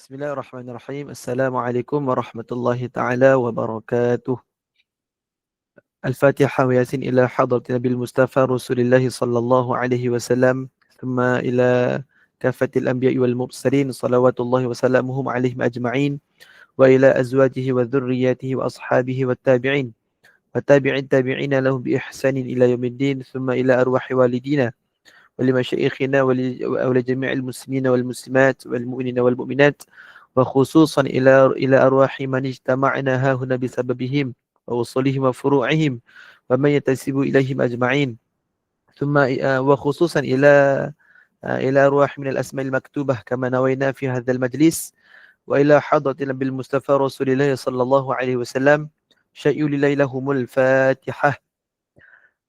بسم الله الرحمن الرحيم السلام عليكم ورحمة الله تعالى وبركاته الفاتحة وياسين إلى حضرة نبي المصطفى رسول الله صلى الله عليه وسلم ثم إلى كافة الأنبياء والمرسلين صلوات الله وسلامهم عليهم أجمعين وإلى أزواجه وذرياته وأصحابه والتابعين والتابعين تابعين لهم بإحسان إلى يوم الدين ثم إلى أرواح والدينا ولمشايخنا ولجميع المسلمين والمسلمات والمؤمنين والمؤمنات وخصوصا إلى إلى أرواح من اجتمعنا ها هنا بسببهم ووصولهم وفروعهم ومن ينتسب إليهم أجمعين. ثم آه، وخصوصا إلى آه، إلى أرواح من الأسماء المكتوبة كما نوينا في هذا المجلس. وإلى حضرة النبي المصطفى رسول الله صلى الله عليه وسلم شيء لله لهم الفاتحة.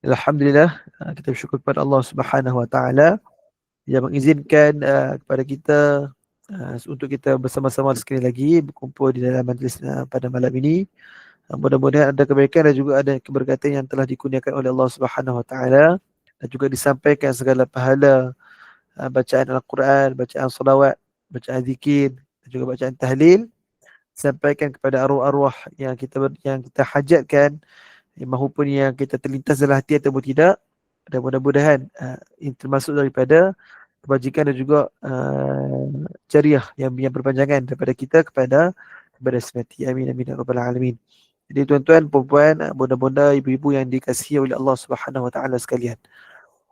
Alhamdulillah uh, kita bersyukur kepada Allah Subhanahu Wa Taala yang mengizinkan uh, kepada kita uh, untuk kita bersama-sama sekali lagi berkumpul di dalam majlis uh, pada malam ini. Uh, mudah-mudahan ada kebaikan dan juga ada keberkatan yang telah dikurniakan oleh Allah Subhanahu Wa Taala dan juga disampaikan segala pahala uh, bacaan Al-Quran, bacaan salawat, bacaan zikir dan juga bacaan tahlil sampaikan kepada arwah-arwah yang kita yang kita hajatkan Mahu pun yang kita terlintas dalam hati ataupun tidak dan mudah-mudahan uh, termasuk daripada kebajikan dan juga uh, jariah yang, yang berpanjangan daripada kita kepada kepada semati. Amin amin ya rabbal alamin. Jadi tuan-tuan, puan-puan, uh, bunda-bunda, ibu-ibu yang dikasihi oleh Allah Subhanahu wa taala sekalian.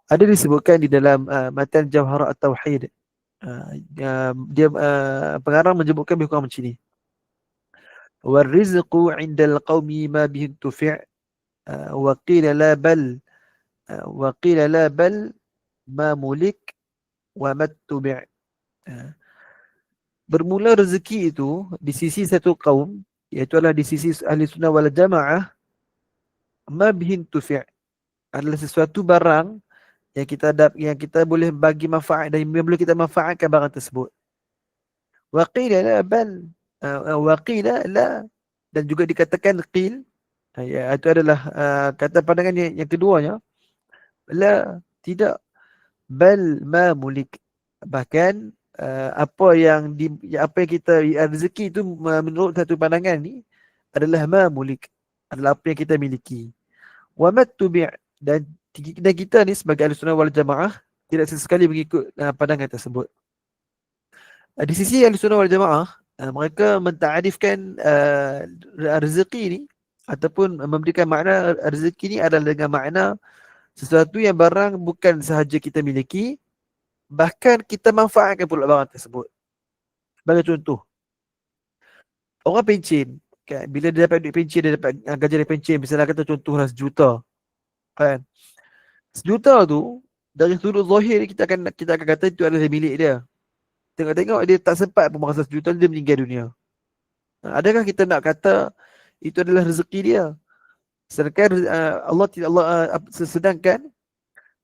Ada disebutkan di dalam uh, matan Jawhara At-Tauhid. Uh, uh, dia uh, pengarang menyebutkan bahawa macam ini. Wa rizqu 'inda qaumi ma bihi tufi' وقيل لا بل وقيل لا بل ما ملك وما اتبع. bermula rezeki itu di sisi satu kaum iaitu adalah di sisi ahli sunnah wal jamaah ma bihin tufi' adalah sesuatu barang yang kita dapat, yang kita boleh bagi manfaat dan yang boleh kita manfaatkan barang tersebut. Wa qila la bal ah, wa qila la dan juga dikatakan qil ya, itu adalah uh, kata pandangan yang, yang keduanya la tidak bal ma mulik. Bahkan uh, apa yang di apa yang kita rezeki itu menurut satu pandangan ni adalah ma mulik. Adalah apa yang kita miliki. Wa matubi' dan dan kita ni sebagai ahli sunnah wal jamaah tidak sesekali mengikut uh, pandangan tersebut. Uh, di sisi ahli sunnah wal jamaah uh, mereka mentarifkan uh, rezeki ni ataupun memberikan makna rezeki ni adalah dengan makna sesuatu yang barang bukan sahaja kita miliki bahkan kita manfaatkan pula barang tersebut. Sebagai contoh orang pencin kan bila dia dapat duit pencin dia dapat ah, gaji dari pencin misalnya kata contohlah sejuta kan. Sejuta tu dari sudut zahir kita akan kita akan kata itu adalah milik dia. Tengok-tengok dia tak sempat pun sejuta dia meninggal dunia. Adakah kita nak kata itu adalah rezeki dia. Sedangkan uh, Allah tidak Allah uh, sedangkan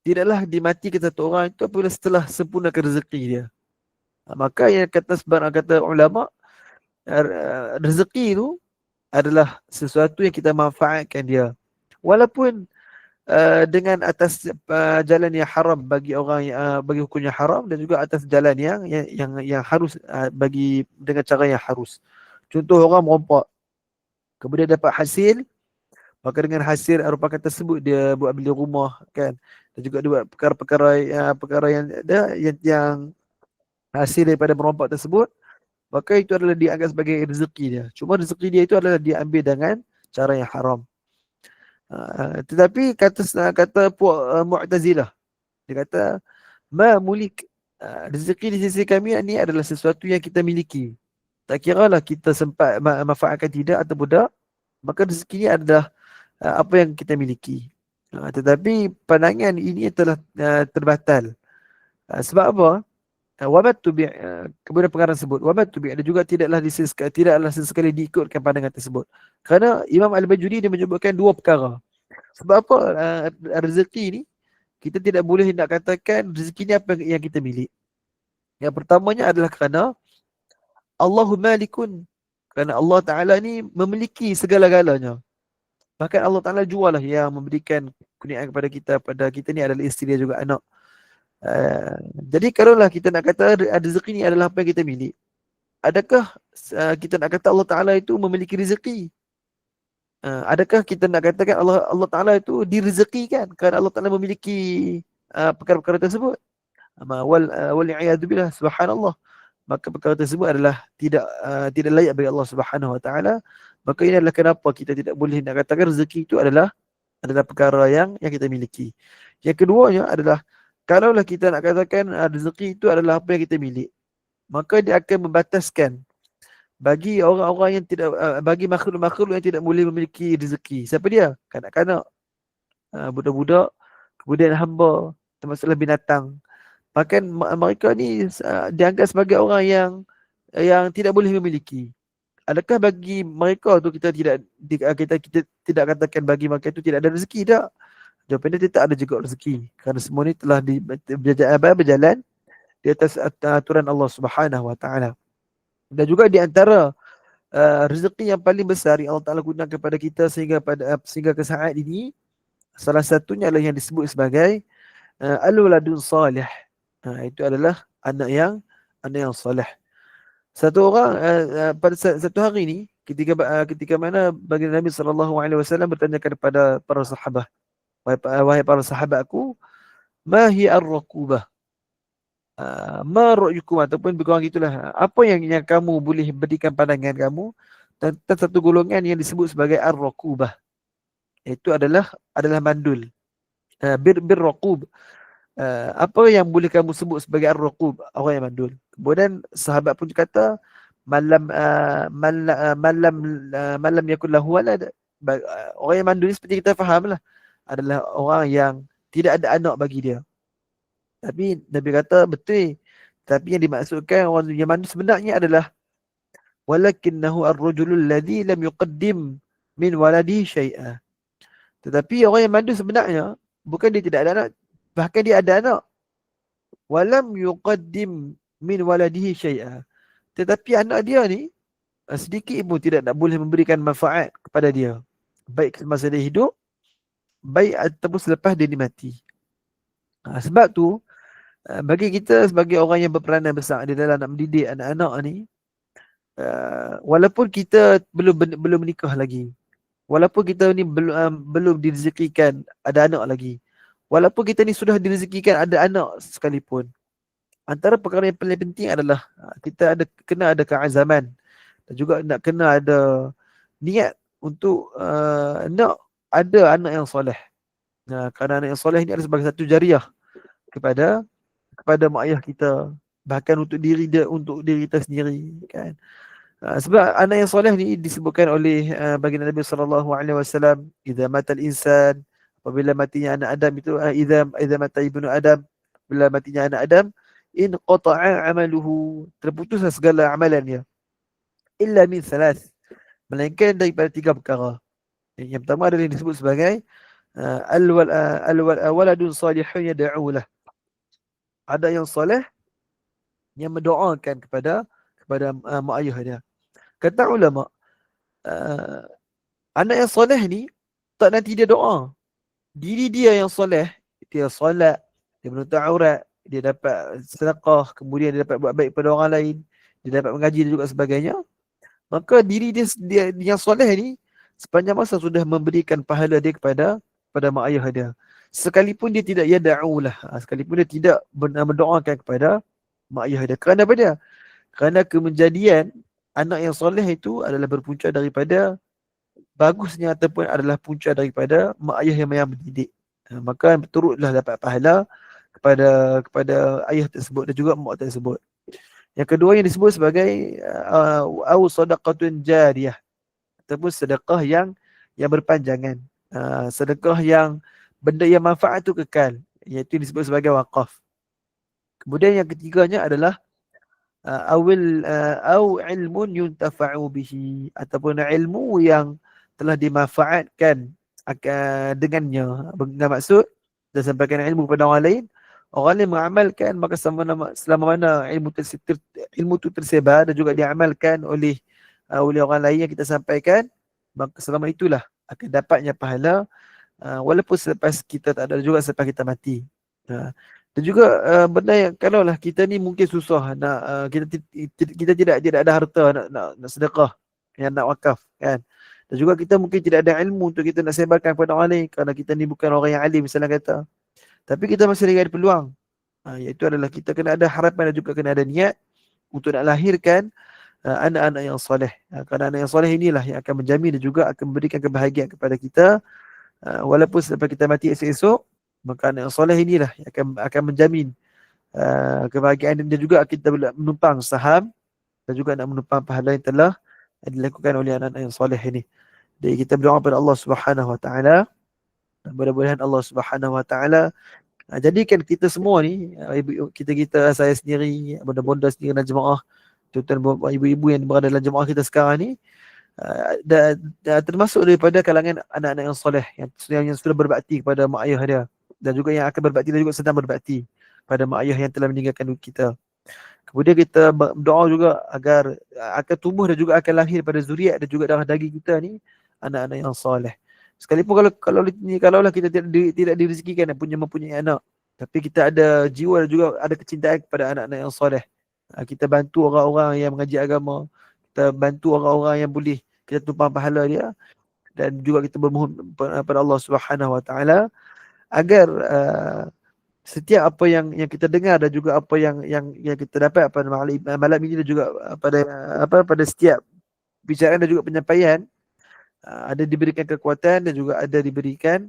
tidaklah dimatikan satu orang itu apabila setelah sempurnakan rezeki dia. Uh, maka yang kata sebarang kata ulama uh, rezeki itu adalah sesuatu yang kita manfaatkan dia. Walaupun uh, dengan atas uh, jalan yang haram bagi orang yang uh, bagi hukumnya haram dan juga atas jalan yang yang yang, yang harus uh, bagi dengan cara yang harus. Contoh orang merompak kemudian dapat hasil maka dengan hasil merupakan tersebut dia buat beli rumah kan dan juga dia buat perkara-perkara yang perkara yang ada yang, yang hasil daripada merompak tersebut maka itu adalah dianggap sebagai rezeki dia. Cuma rezeki dia itu adalah diambil dengan cara yang haram. Uh, tetapi kata kata puak uh, Mu'tazilah dia kata ma mulik uh, rezeki di sisi kami ini adalah sesuatu yang kita miliki. Tak kira lah kita sempat ma- manfaatkan tidak atau tidak, maka rezeki ini adalah uh, apa yang kita miliki. Uh, tetapi pandangan ini telah uh, terbatal. Uh, sebab apa? Wabat tu kemudian pengarang sebut wabat tu ada juga tidaklah disesekali tidaklah sesekali diikutkan pandangan tersebut. Kerana Imam Al-Bajuri dia menyebutkan dua perkara. Sebab apa rezeki ni kita tidak boleh nak katakan rezeki ni apa yang kita milik. Yang pertamanya adalah kerana Allahu malikun. Kerana Allah Ta'ala ni memiliki segala-galanya. Bahkan Allah Ta'ala jualah yang memberikan kurniaan kepada kita. Pada kita ni adalah isteri juga anak. Uh, jadi kalaulah kita nak kata rezeki ni adalah apa yang kita milik. Adakah uh, kita nak kata Allah Ta'ala itu memiliki rezeki? Uh, adakah kita nak katakan Allah Allah Ta'ala itu direzekikan kerana Allah Ta'ala memiliki uh, perkara-perkara tersebut? Uh, wal, uh, wal subhanallah. Maka perkara tersebut adalah tidak uh, tidak layak bagi Allah Subhanahu Wa Ta'ala. Maka ini adalah kenapa kita tidak boleh nak katakan rezeki itu adalah adalah perkara yang yang kita miliki. Yang keduanya adalah kalaulah kita nak katakan uh, rezeki itu adalah apa yang kita milik, maka dia akan membataskan bagi orang-orang yang tidak uh, bagi makhluk-makhluk yang tidak boleh memiliki rezeki. Siapa dia? Kanak-kanak, uh, budak-budak, kemudian hamba, termasuklah binatang. Bahkan mereka ni uh, dianggap sebagai orang yang yang tidak boleh memiliki. Adakah bagi mereka tu kita tidak kita kita tidak katakan bagi mereka itu tidak ada rezeki tak? Jawapannya dia tak ada juga rezeki kerana semua ni telah di, berjalan di atas aturan Allah Subhanahu Wa Taala. Dan juga di antara uh, rezeki yang paling besar yang Allah Taala gunakan kepada kita sehingga pada sehingga ke saat ini salah satunya adalah yang disebut sebagai uh, al-waladun salih. Uh, itu adalah anak yang anak yang soleh. Satu orang uh, pada satu hari ini ketika uh, ketika mana bagi Nabi sallallahu alaihi wasallam bertanya kepada para sahabat wahai, wahai para sahabatku ma hi ar-raqubah? Uh, ma ra'yukum ataupun berkurang gitulah. Apa yang yang kamu boleh berikan pandangan kamu tentang satu golongan yang disebut sebagai ar-raqubah? Itu adalah adalah mandul. Uh, bir bir raqub uh, apa yang boleh kamu sebut sebagai ar-raqub orang yang mandul kemudian sahabat pun kata malam uh, malam uh, malam uh, malam yakul lahu walad orang yang mandul ni seperti kita fahamlah adalah orang yang tidak ada anak bagi dia. Tapi Nabi kata betul. Tapi yang dimaksudkan orang yang mana sebenarnya adalah walakinnahu ar-rajulul ladzi lam yuqaddim min waladi syai'a. Tetapi orang yang mandu sebenarnya bukan dia tidak ada anak, bahkan dia ada anak. Walam yuqaddim min waladihi syai'a. Tetapi anak dia ni sedikit pun tidak nak boleh memberikan manfaat kepada dia. Baik semasa dia hidup baik ataupun selepas dia mati. Ha, sebab tu ha, bagi kita sebagai orang yang berperanan besar di dalam nak mendidik anak-anak ni uh, walaupun kita belum belum menikah lagi walaupun kita ni belum um, belum direzekikan ada anak lagi walaupun kita ni sudah direzekikan ada anak sekalipun antara perkara yang paling penting adalah kita ada kena ada keazaman dan juga nak kena ada niat untuk uh, nak ada anak yang soleh. Nah, kerana anak yang soleh ini adalah sebagai satu jariah kepada kepada mak ayah kita bahkan untuk diri dia untuk diri kita sendiri kan. Uh, sebab anak yang soleh ni disebutkan oleh uh, baginda Nabi sallallahu alaihi wasallam idza matal insan apabila matinya anak Adam itu uh, idza idza mata ibnu Adam bila matinya anak Adam in qata'a amaluhu terputuslah segala amalannya illa min thalath melainkan daripada tiga perkara yang pertama adalah yang disebut sebagai uh, al-wal uh, al-wal uh, waladun salihun yad'u lah. Ada yang soleh yang mendoakan kepada kepada uh, mak ayah dia. Kata ulama uh, anak yang soleh ni tak nanti dia doa. Diri dia yang soleh, dia solat, dia menuntut aurat, dia dapat sedekah, kemudian dia dapat buat baik pada orang lain, dia dapat mengaji dan juga sebagainya. Maka diri dia, dia yang soleh ni sepanjang masa sudah memberikan pahala dia kepada pada mak ayah dia. Sekalipun dia tidak ya da'ulah, ha, sekalipun dia tidak berdoakan kepada mak ayah dia. Kerana apa dia? Kerana kemenjadian anak yang soleh itu adalah berpunca daripada bagusnya ataupun adalah punca daripada mak ayah yang yang mendidik. Ha, maka turutlah dapat pahala kepada kepada ayah tersebut dan juga mak tersebut. Yang kedua yang disebut sebagai uh, au sadaqatun jariyah ataupun sedekah yang yang berpanjangan. Uh, sedekah yang benda yang manfaat itu kekal iaitu disebut sebagai wakaf. Kemudian yang ketiganya adalah uh, awil uh, au ilmun yuntafa'u bihi ataupun ilmu yang telah dimanfaatkan dengannya. Dengan maksud dan sampaikan ilmu kepada orang lain, orang lain mengamalkan maka selama, selama mana ilmu ter, ilmu itu tersebar dan juga diamalkan oleh uh, oleh orang lain yang kita sampaikan, maka selama itulah akan dapatnya pahala uh, walaupun selepas kita tak ada juga selepas kita mati. Uh, dan juga uh, benda yang kalau lah kita ni mungkin susah nak uh, kita kita tidak tidak ada harta nak nak, nak sedekah yang nak wakaf kan. Dan juga kita mungkin tidak ada ilmu untuk kita nak sebarkan kepada orang lain kerana kita ni bukan orang yang alim misalnya kata. Tapi kita masih lagi ada peluang. Ha, iaitu adalah kita kena ada harapan dan juga kena ada niat untuk nak lahirkan uh, anak-anak yang soleh. Ha, kerana anak yang soleh inilah yang akan menjamin dan juga akan memberikan kebahagiaan kepada kita. Uh, walaupun selepas kita mati esok-esok, maka anak yang soleh inilah yang akan akan menjamin uh, kebahagiaan dan juga kita menumpang saham dan juga nak menumpang pahala yang telah dilakukan oleh anak-anak yang soleh ini. Jadi kita berdoa kepada Allah Subhanahu Wa Taala. Mudah-mudahan Allah Subhanahu Wa Taala uh, jadikan kita semua ni ibu kita kita saya sendiri, bunda-bunda sendiri dan jemaah tuan ibu-ibu yang berada dalam jemaah kita sekarang ni uh, da, da, termasuk daripada kalangan anak-anak yang soleh yang, yang sudah berbakti kepada mak ayah dia dan juga yang akan berbakti dan juga sedang berbakti pada mak ayah yang telah meninggalkan kita. Kemudian kita berdoa juga agar akan tumbuh dan juga akan lahir pada zuriat dan juga darah daging kita ni anak-anak yang soleh. Sekalipun kalau kalau ni kalau lah kita tidak di, tidak direzekikan dan punya mempunyai anak, tapi kita ada jiwa dan juga ada kecintaan kepada anak-anak yang soleh. Ha, kita bantu orang-orang yang mengaji agama, kita bantu orang-orang yang boleh kita tumpang pahala dia dan juga kita bermohon kepada Allah Subhanahu Wa Taala agar uh, setiap apa yang yang kita dengar dan juga apa yang yang yang kita dapat pada malam, malam ini dan juga pada apa pada setiap bicaraan dan juga penyampaian uh, ada diberikan kekuatan dan juga ada diberikan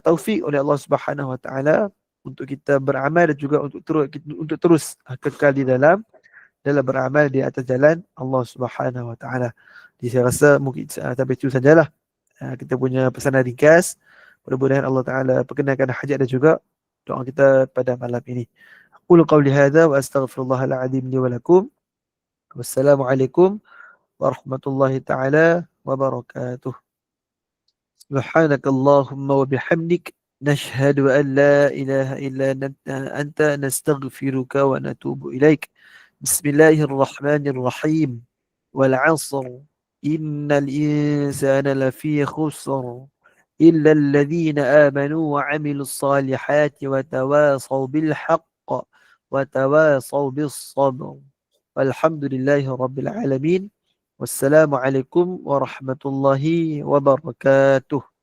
taufik oleh Allah Subhanahu Wa Taala untuk kita beramal dan juga untuk terus untuk terus kekal di dalam dalam beramal di atas jalan Allah Subhanahu Wa Taala. Jadi saya rasa mungkin sampai itu sajalah kita punya pesanan ringkas. Mudah-mudahan Allah Taala perkenankan hajat dan juga doa kita pada malam ini. Aku qauli hadza wa astaghfirullahal azim li wa lakum. Wassalamualaikum warahmatullahi taala wabarakatuh. Subhanakallahumma wa bihamdik nashhadu an la ilaha illa anta nastaghfiruka wa natubu ilaik. Bismillahirrahmanirrahim. Wal 'asr innal insana lafi khusr. إلا الذين آمنوا وعملوا الصالحات وتواصوا بالحق وتواصوا بالصبر والحمد لله رب العالمين والسلام عليكم ورحمة الله وبركاته